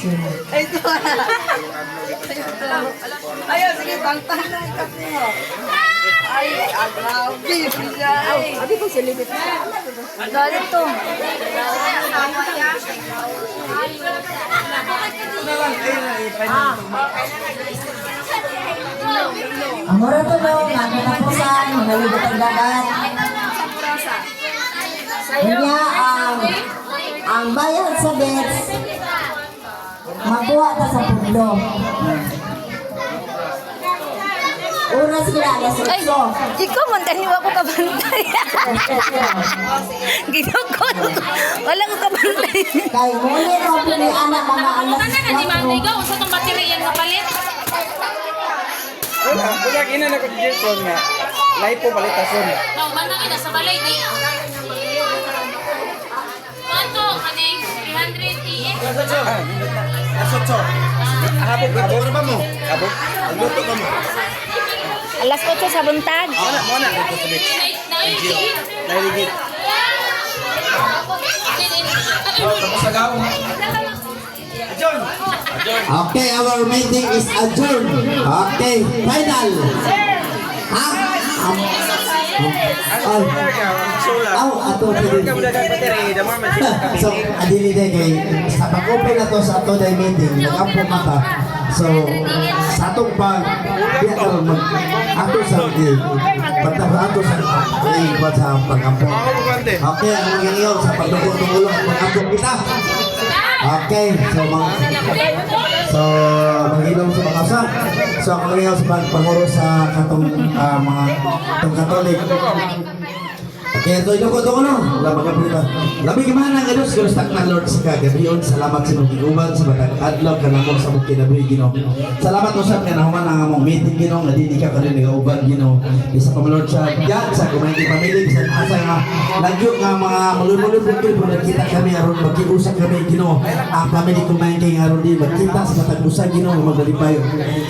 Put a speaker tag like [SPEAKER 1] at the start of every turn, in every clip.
[SPEAKER 1] Ay, ito. Ayun, sige, tangtang na ikat niyo. Ay, ah, grabe. Siya, ay. Adi ko silipit na. Dali to.
[SPEAKER 2] Ang mura to no, ang katapusan, malibot ang dagat. Kanya ang ang bayad sa bets, makuha ka sa pundo. Oras kila alas
[SPEAKER 3] Ay,
[SPEAKER 2] 8.
[SPEAKER 3] ikaw man kaniwa ko kabantay. Ginukot ko. Wala ko kabantay.
[SPEAKER 2] Kay muli mo pili anak mga alas
[SPEAKER 4] Ano na di
[SPEAKER 2] 4.
[SPEAKER 4] Mandigaw? Sa itong bateryan na palit?
[SPEAKER 5] Wala, wala ina na ko Jason nga. Lahi po balitason.
[SPEAKER 4] No, manang ina sa balay di. Kanto, kaning 300 EX.
[SPEAKER 5] Asotso. Habog, habog ba mo? Habog. Agluto ba mo?
[SPEAKER 3] Alas 8 sa buntag.
[SPEAKER 5] Mona, mona. Ito sa bit.
[SPEAKER 4] Naigit.
[SPEAKER 5] Nailigid.
[SPEAKER 6] Okay, our meeting is adjourned. Okay, final. Ha? Um, um,
[SPEAKER 5] Solar.
[SPEAKER 6] Ato
[SPEAKER 5] ka
[SPEAKER 6] So, adili de kay sa pag-open na to sa ato day meeting, nagampo mata. So, sa atong pag diya karon mag ato sa di. Sa ato sa ay sa pag-ampo. Okay, ang nangyayos sa pagdugong-dugulo at pag-ampo kita. Okay, so mga So, mag-ilong sa mga usa. So, lang sa pag panguro sa katong ah, mga katong katolik. Okay, ito ito ko ito ko no. Wala magkapita. Labi gimana nga Diyos, Diyos tak na Lord sa kagabiyon. Salamat sa mga iuban sa batang adlaw ka namo sa mga kinabuhi Ginoo. Salamat usab nga nahuman ang among meeting Ginoo nga di ka kani nagauban Ginoo. Isa pa Lord sa yan sa kumaiti pamilya sa asa nga lagyo nga mga malululog po kita kami aron magkiusap kami Ginoo. Ang family kumaiti nga aron di magkita sa batang usa Ginoo nga magalipay.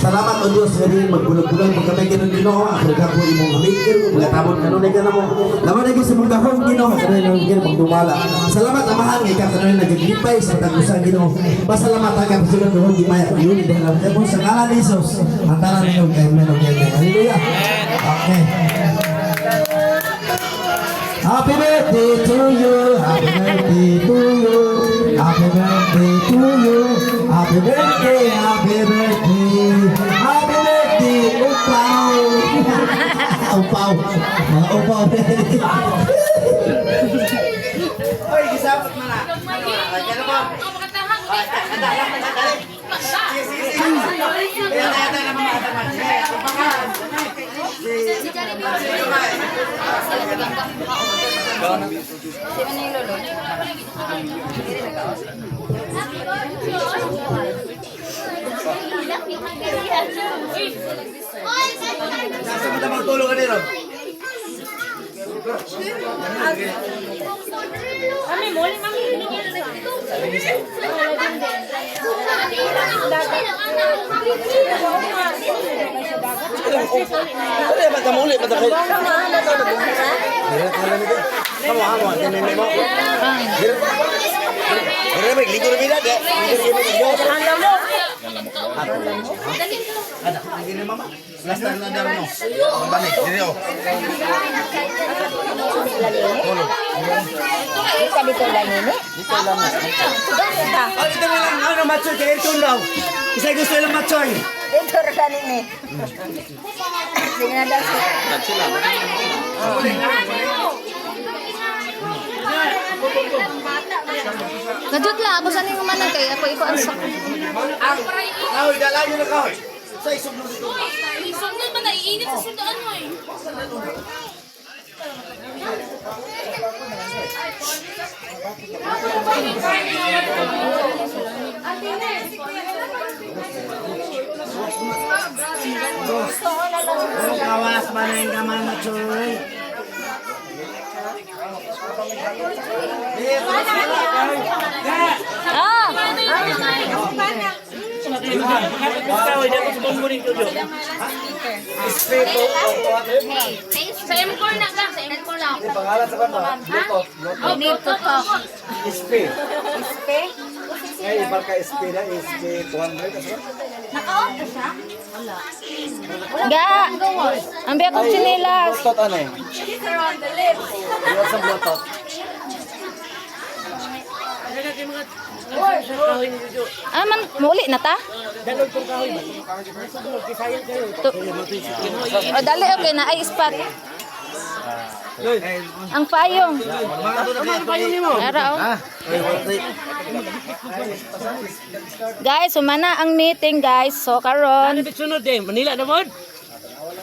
[SPEAKER 6] Salamat o Diyos nga di magbulag-bulag magkamay Ginoo Ginoo. Ako ka po imong amigir mga tabon kanunay ka namo. Laman na sa mga dahon Ginoo kanunay nang Ginoo pagdumala. Salamat amahan nga ikaw kanunay naglipay sa batang usa Ginoo. Pasalamat ka sa sugat ng di maya yun dahil ang mo sa ngalan ni Jesus. Ang tanan ninyo kay Amen. Hallelujah. Okay. Happy birthday to you. Happy birthday to you. Happy birthday to you. Happy birthday. Happy birthday. Happy birthday. Upaw. Upaw. Mga upaw.
[SPEAKER 5] Oy, gisabot mo na. Ay, kaya po.
[SPEAKER 4] Ang makatahang.
[SPEAKER 5] Ay, anda, Nasa mo tamang tulong ka nito?
[SPEAKER 4] Kami mo, limang
[SPEAKER 5] Ano yung magkamuli? Matakay. Kamu, kamu. Tininin mo. Pero may ligo na bilang. Ligo na bilang. Ada, lagi ni mama. Last time mo. Ang banig, dili oh. Tulo.
[SPEAKER 3] Isa dito lang ini.
[SPEAKER 5] Ano ito lang, ano, machoy kay. Isa gusto lang machoy.
[SPEAKER 3] Ito rin ini. Sige na daw. Gadot la, ako saan yung manay kay ansak.
[SPEAKER 5] Kahoy, dala nyo na kahoy. Sa isog mo dito.
[SPEAKER 4] Isang nun ba naiinit sa sundaan mo eh.
[SPEAKER 5] Kawas ba na yung kamay machoy?
[SPEAKER 3] Ah!
[SPEAKER 5] Kahoy, dito sa bumbunin Ah!
[SPEAKER 4] Sa M4 na lang, sa M4 lang.
[SPEAKER 5] Pangalan sa kanta? Bluetooth.
[SPEAKER 4] Bluetooth. SP. SP?
[SPEAKER 5] Eh,
[SPEAKER 3] barka
[SPEAKER 5] SP na, SP 200. Naka-on ka siya? Wala.
[SPEAKER 3] Ga! Ang biyak kong sinilas.
[SPEAKER 5] Bluetooth ano eh? Cheater on the lips. Biyak sa Bluetooth.
[SPEAKER 3] Ah, man, muli na ta? Dalog kong kahoy. Sayang kayo. Ah, dali, okay na. Ay, spot. Ah. Ang payong. Ara, oh. Guys, sumana ang meeting, guys. So, karon
[SPEAKER 7] Sunod din, Manila naman.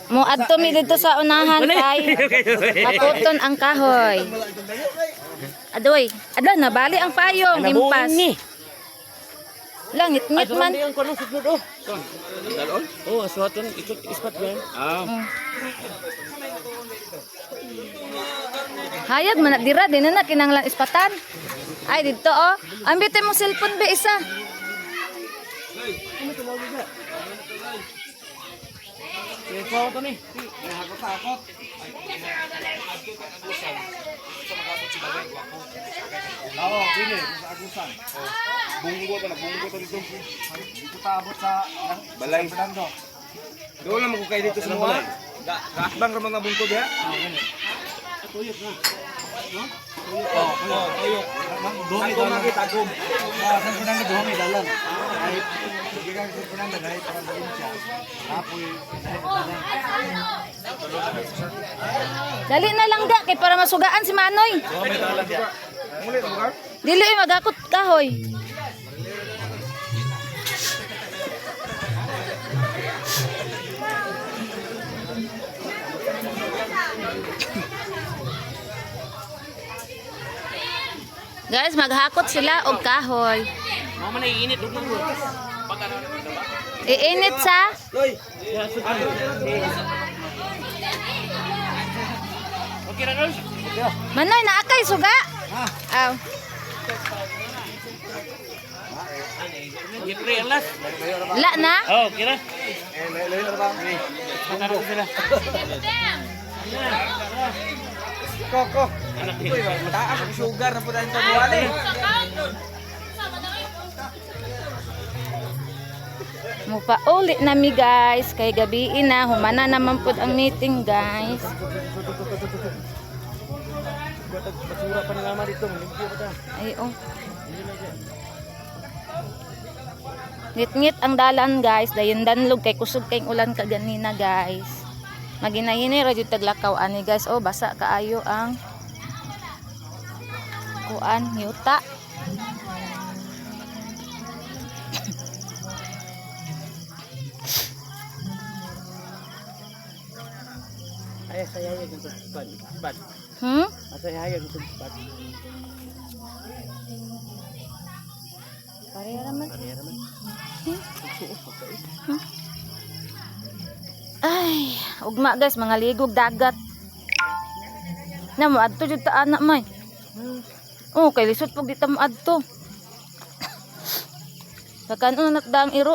[SPEAKER 3] mo adto mi dito sa unahan kay matuton ang kahoy. Adoy, adla na bali ang payong, impas. Langit ngit man.
[SPEAKER 7] Ang kanong sunod oh. Dalon? Oh, aswaton ikot ispat yan. Ah.
[SPEAKER 3] Hayag man dira din na kinanglan ispatan. Ay dito oh. Ambitin mo cellphone be isa.
[SPEAKER 7] Ito to ni.
[SPEAKER 5] Oo, pili. Sa agusan. Bunggo to, nagbunggo to dito. Dito taabot sa balay. Fernando. Doon lang mo kayo dito sa balay. Gaasbang ra mga bungko diha? Tuyok na. Oo, oo, tuyok. Dumi dalan. Tagom. Ah, sa Fernando dumi dalan. Ay, sige ka sa Fernando dahil para din siya. Apoy.
[SPEAKER 3] Dali na lang da kay para masugaan si Manoy.
[SPEAKER 5] Dumi dalan diha. Muli lugar?
[SPEAKER 3] Dili eh, magakot kahoy. Guys, maghakot sila og kahoy.
[SPEAKER 7] Mo man iinit ug mo.
[SPEAKER 3] Iinit sa
[SPEAKER 7] Okay ra.
[SPEAKER 3] Manoy naakay suga. Aw. La na.
[SPEAKER 7] Oh, kira.
[SPEAKER 5] Eh, layo na ba?
[SPEAKER 7] Ano sila?
[SPEAKER 5] Koko. Uy, mataas ang sugar na po tayong pabuwali.
[SPEAKER 3] Mupauli na mi guys. Kay gabi na humana naman pud ang meeting guys.
[SPEAKER 7] Basura pa nga dito.
[SPEAKER 3] Ay oh. Ngit-ngit ang dalan guys, dayon danlog kay kusog kay ulan kaganina guys. Maginahini ra jud taglakaw ani guys. Oh, basa kaayo ang kuan yuta.
[SPEAKER 7] Ay, saya ya gitu. Bad. Bad.
[SPEAKER 3] Hmm?
[SPEAKER 7] Asa ya gitu. Bad.
[SPEAKER 3] Pareha naman.
[SPEAKER 7] Pareha man.
[SPEAKER 3] Ay, ugma guys, mga ligog dagat. Na mo adto jud ta anak may. Oh, kay lisod pug di ta mo adto. Kakan unat daang iro.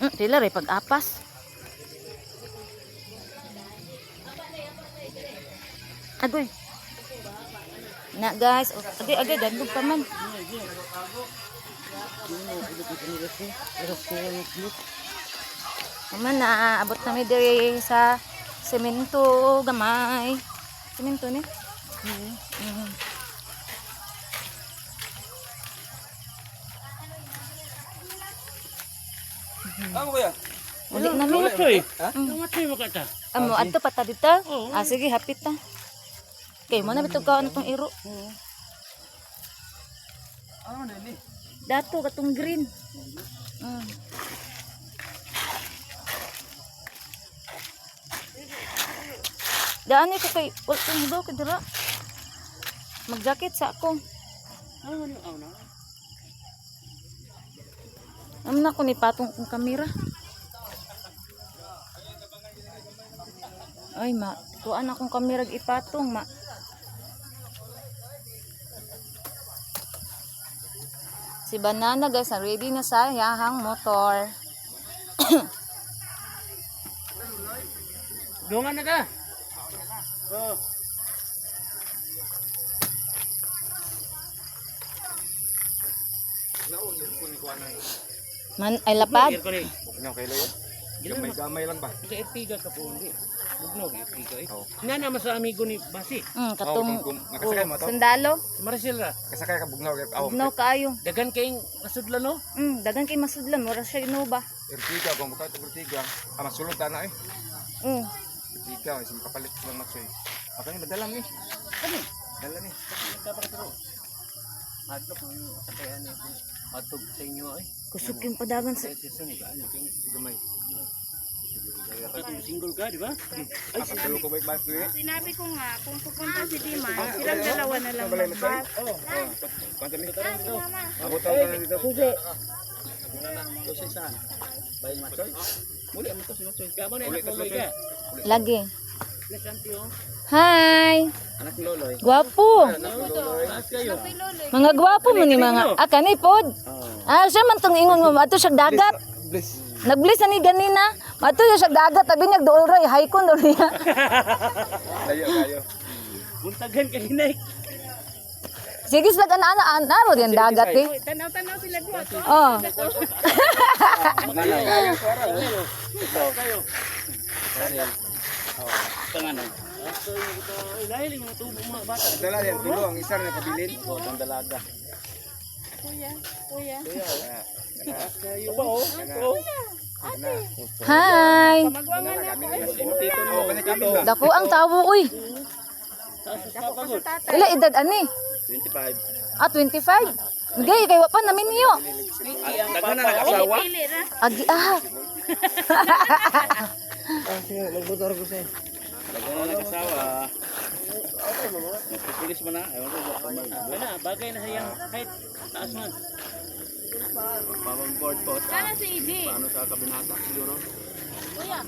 [SPEAKER 3] Mm, sila rin pag-apas. Agoy. Na guys, oh, agay agay dandog pa man. Naman na abot na mi diri sa semento gamay. Semento ni. Mm.
[SPEAKER 5] Ano kuya?
[SPEAKER 3] Uli na mi.
[SPEAKER 7] Kata.
[SPEAKER 3] Amo adto pa ta dito. Ah sige hapit ta. Kay mo na bitog ka ano tong iro.
[SPEAKER 5] Ano na ini?
[SPEAKER 3] Dato katong green. Mm. Daan ko kay wala kong hibaw kay dira. Mag-jacket sa ako.
[SPEAKER 7] Ano ano?
[SPEAKER 3] Amo na ko ni patong kong kamera. Ay ma, kuan akong kamera ipatong ma. Si Banana guys, ready na sa yahang motor.
[SPEAKER 7] Dungan na ka. Oh.
[SPEAKER 3] Man, ay lapad.
[SPEAKER 5] Gamay-gamay lang ba?
[SPEAKER 7] Ika ipiga ka po hindi. Bugnog eh. Nga naman sa amigo ni Basi.
[SPEAKER 3] Mm,
[SPEAKER 5] Oh,
[SPEAKER 3] katong
[SPEAKER 5] kung nakasakay mo to.
[SPEAKER 3] sundalo.
[SPEAKER 7] Si Maricel ra.
[SPEAKER 5] Kasakay ka bugnaw kay aw.
[SPEAKER 3] No kaayo.
[SPEAKER 7] Dagan kayong nasudlan no?
[SPEAKER 3] Mm, dagan kay masudlan, mura siya inuba.
[SPEAKER 5] Ertiga kung buka to ertiga. Ah masulod ta na eh.
[SPEAKER 3] Mm.
[SPEAKER 5] Ertiga is makapalit ng matsoy. Ako ni madala ni. Ano? Dala ni.
[SPEAKER 7] Adlok mo yung sakayan niya. Matug sa inyo eh.
[SPEAKER 3] Kusog yung padagan sa
[SPEAKER 7] ni
[SPEAKER 5] Gamay.
[SPEAKER 7] Single ka, di ba?
[SPEAKER 5] Ay, sa ko bait bait eh.
[SPEAKER 1] Sinabi ko nga, kung pupunta si Dima, silang dalawa na lang
[SPEAKER 5] matsoy.
[SPEAKER 1] mag-bus.
[SPEAKER 5] Oh, oh. Kwanta mi dito. Abutan ka na dito.
[SPEAKER 7] Kasi saan? Bayan Matsoy? Muli to si Matsoy. Kamo na Loloy
[SPEAKER 5] Matsoy.
[SPEAKER 7] ka.
[SPEAKER 3] lagi.
[SPEAKER 7] Oh.
[SPEAKER 3] Hi.
[SPEAKER 7] Anak ni Loloy.
[SPEAKER 3] Gwapo. Mga gwapo mo ni mga ah kanay pod. Ah, siya man tong ingon mo, ato siya dagat.
[SPEAKER 5] Bless.
[SPEAKER 3] Nagbliss na ni ganina. Mato siya dagat, tabi niya dool ray, haikon do niya.
[SPEAKER 5] Layo kayo.
[SPEAKER 7] Buntagan ka hinay.
[SPEAKER 3] Sige slag ana ana anaro din dagat eh.
[SPEAKER 1] Tanaw-tanaw sila dua.
[SPEAKER 3] Oh.
[SPEAKER 7] Yung mga bata.
[SPEAKER 5] Dala yan tulo ang isa na pabilin.
[SPEAKER 7] Oh, ang dalaga.
[SPEAKER 1] Kuya, kuya.
[SPEAKER 7] Kayo ba oh? Oh.
[SPEAKER 3] Hi.
[SPEAKER 1] Ako.
[SPEAKER 3] Dako ang tawo uy.
[SPEAKER 7] Sa.
[SPEAKER 3] Ila edad ani?
[SPEAKER 7] 25.
[SPEAKER 3] Ah 25. Gay kay wa pa namin niyo.
[SPEAKER 7] Daghan na nag-asawa.
[SPEAKER 3] Agi ah.
[SPEAKER 7] Daghan na nag-asawa. Nagpupulis mo na. Ewan ko. Wala, bagay na siyang height. Taas man. Pamang board po.
[SPEAKER 1] Sana si Idi.
[SPEAKER 7] Paano sa kabinata siguro? Kuya.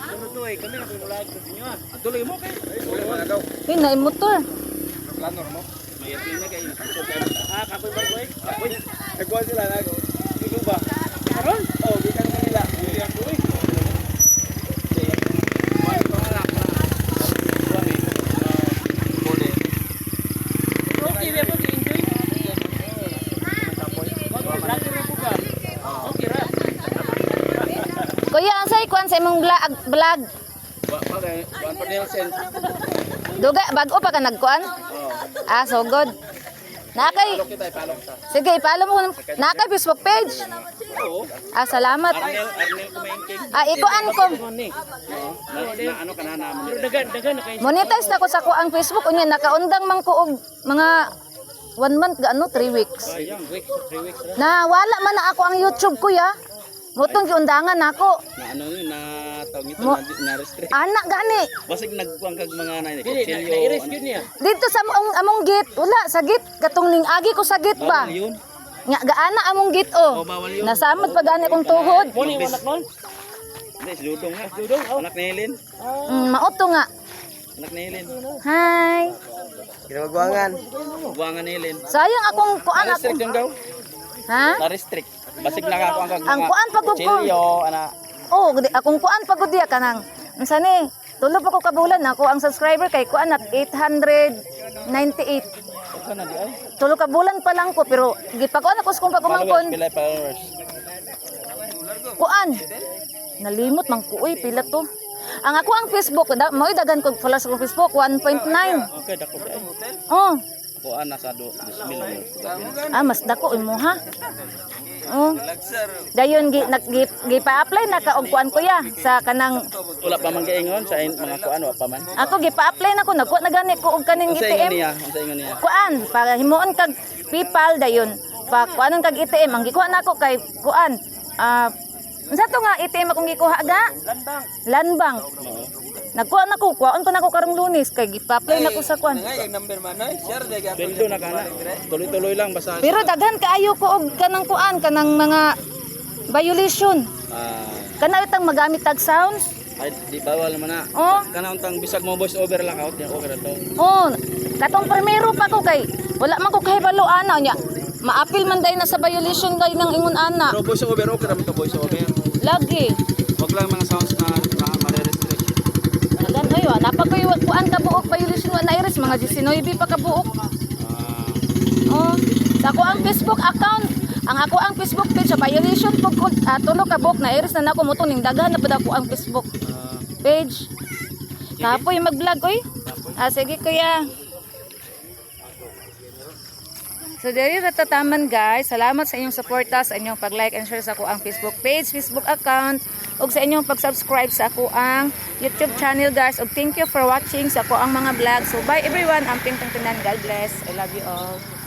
[SPEAKER 7] Ano to eh, kami na pinulag sa inyo ah. At tuloy mo kay.
[SPEAKER 5] Uli mo na daw.
[SPEAKER 3] Hey, na motor.
[SPEAKER 5] Plano mo.
[SPEAKER 7] May atin na kayo. Ah, kapoy ba boy? Kapoy. Nagkuha sila na ako. Sino ba? Karon? Oh, bitan mo nila. Hindi ako eh. Okay, may po enjoy. Okay ra.
[SPEAKER 3] Kuya, ansay kuan sa imong vlog vlog. Duga bago pa ka nagkuan? Ah, so good. Nakay. Sige, ipalo mo. Nakay Facebook page. Ah, salamat. Ah, ikuan ko.
[SPEAKER 7] Ano ka na.
[SPEAKER 3] Monetize na ko sa ko ang Facebook unya nakaundang man ko og mga one month gaano, three weeks.
[SPEAKER 7] Ayang weeks, 3 weeks.
[SPEAKER 3] Na wala man na ako ang YouTube kuya. Mutong giundangan nako.
[SPEAKER 7] Na ano yun na tawag ito
[SPEAKER 3] Mo-
[SPEAKER 7] na, na restrict.
[SPEAKER 3] Anak gani.
[SPEAKER 7] Basig nagkuang kag mga na kutsilyo. Na-erase yun niya.
[SPEAKER 3] Dito sa among, among gate, wala sa gate katong ning agi ko sa gate ba.
[SPEAKER 7] Yun.
[SPEAKER 3] Nga gaana among gate
[SPEAKER 7] Oh,
[SPEAKER 3] oh.
[SPEAKER 7] bawal yun.
[SPEAKER 3] Nasamot pa gani kong tuhod.
[SPEAKER 7] Muli anak nun? Hindi, si Dudong nga. Dudong, Anak ni Helen.
[SPEAKER 3] Mm, mauto nga.
[SPEAKER 7] Anak ni Helen.
[SPEAKER 3] Hi.
[SPEAKER 5] Kinawagwangan.
[SPEAKER 7] Buwangan ni Helen.
[SPEAKER 3] Sayang akong kuan ako.
[SPEAKER 7] Na-restrict yung daw.
[SPEAKER 3] Ha?
[SPEAKER 7] Na-restrict. Basig na ako ang kag
[SPEAKER 3] Ang kuan pagod ko.
[SPEAKER 7] kutsilyo. Ana.
[SPEAKER 3] Oh, akong kuan pagod diya kanang. Unsa ni? Tulo pa ko kabulan ako ang subscriber kay kuan at 898.
[SPEAKER 7] Ito na di ay.
[SPEAKER 3] Tulo ka bulan pa lang ko pero gipakuan ako sa kung pagkumangkon.
[SPEAKER 7] pila followers.
[SPEAKER 3] Kuan. Nalimot man ko uy pila to. Ang ako ang Facebook, da, mo'y dagan ko followers ko Facebook 1.9.
[SPEAKER 7] Okay, dako ay.
[SPEAKER 3] Oh,
[SPEAKER 7] Ako ana sa do 2,000.
[SPEAKER 3] ah mas dako imo ha. Oh. Dayon gi nag gi, gi pa-apply na ka og kuan ko ya sa kanang
[SPEAKER 7] Wala pa man gaingon sa mga kuan wa pa man.
[SPEAKER 3] ako gi pa-apply na ko nagkuha na gani ko og kaning
[SPEAKER 7] niya? Unsa ingon niya?
[SPEAKER 3] kuan para himuon kag PayPal dayon pa kuanon kag ATM ang gikuha nako kay kuan ah unsa to nga ATM akong gikuha ga Landbank Landbank
[SPEAKER 7] Oo.
[SPEAKER 3] nagkuha nako kuhaon pa nako karong Lunes kay gipa-apply nako sa kuan
[SPEAKER 7] Bendo na kana. Tuloy-tuloy lang basta.
[SPEAKER 3] pero daghan kaayo ko og kanang kuan kanang mga violation
[SPEAKER 7] Ah,
[SPEAKER 3] kana itang magamit tag sounds
[SPEAKER 7] ay di bawal man na.
[SPEAKER 3] oh
[SPEAKER 7] Kana untang bisag mo voice over lang out over to.
[SPEAKER 3] oh katong primero pa ko kay wala man ko kahibalo ana nya maapil man day na sa violation day ng ingon ana
[SPEAKER 7] Pero voice over okay ra man to voice over.
[SPEAKER 3] Lagi.
[SPEAKER 7] Huwag lang mga sounds na, na marerestrict.
[SPEAKER 3] Ano Agan, oy, wa. Napagkuyuan kuan ka buok violation wa na iris. Mga 19 pa ka buok. Ah. Oh, sa ako ang Facebook account. Ang ako ang Facebook page, violation po ko. Ah, uh, tulog ka buok na iris na nako mo ning daghan na pud ako ang Facebook ah. page. Kapoy mag-vlog, oy. Ah, sige kuya. So diri ra tataman guys. Salamat sa inyong suporta sa inyong pag-like and share sa ako ang Facebook page, Facebook account ug sa inyong pag-subscribe sa ako ang YouTube channel guys. Ug thank you for watching sa ako ang mga vlog. So bye everyone. Amping tangtanan. God bless. I love you all.